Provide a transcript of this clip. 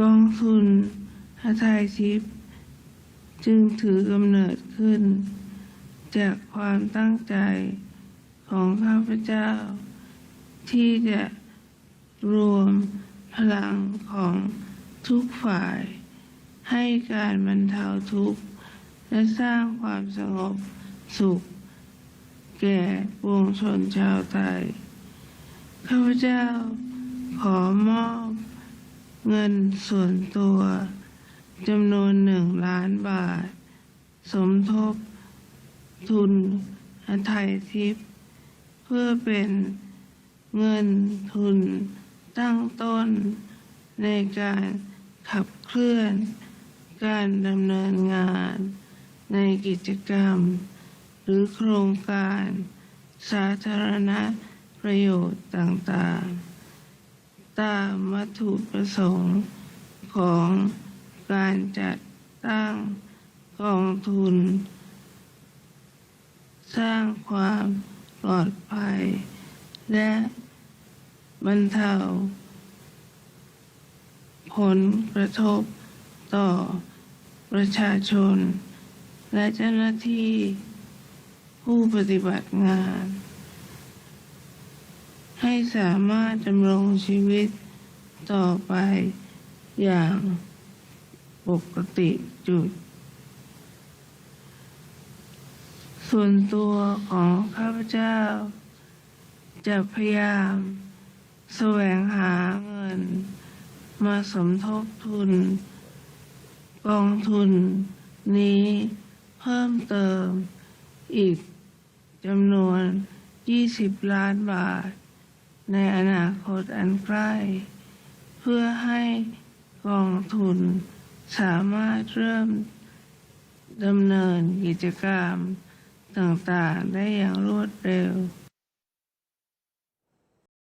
กองทุนฮาไทยทิพย์จึงถือกำเนิดขึ้น จากความตั้งใจของข้าพเจ้า ที่จะรวมพลังของทุกฝ่าย ให้การบรรเทาทุกข์ และสร้างความสงบสุข แก่ปวงชนชาวไทยข้าพเจ้าขอมอบ งินส่วนตัวจำนวนหนึ่งล้านบาท สมทบทุนอาไทยทิพย์เพื่อเป็นเงินทุนตั้งต้นในการขับเคลื่อนการดำเนินงานในกิจกรรม หรือโครงการสาธารณประโยชน์ต่างๆ ตามวัตถุประสงค์ของการจัดตั้งกองทุน สร้างความปลอดภัย และบรรเทาผลกระทบต่อประชาชน และเจ้าหน้าที่ผู้ปฏิบัติงาน ให้สามารถดำรงชีวิตต่อไปอย่างปกติจุด ส่วนตัวของข้าพเจ้า จะพยายามแสวงหาเงิน มาสมทบทุน กองทุนนี้เพิ่มเติมอีกจำนวน 20 ล้านบาท ในอนาคตอันใกล้ เพื่อให้กองทุนสามารถเริ่มดำเนินกิจกรรมต่างๆ ได้อย่างรวดเร็ว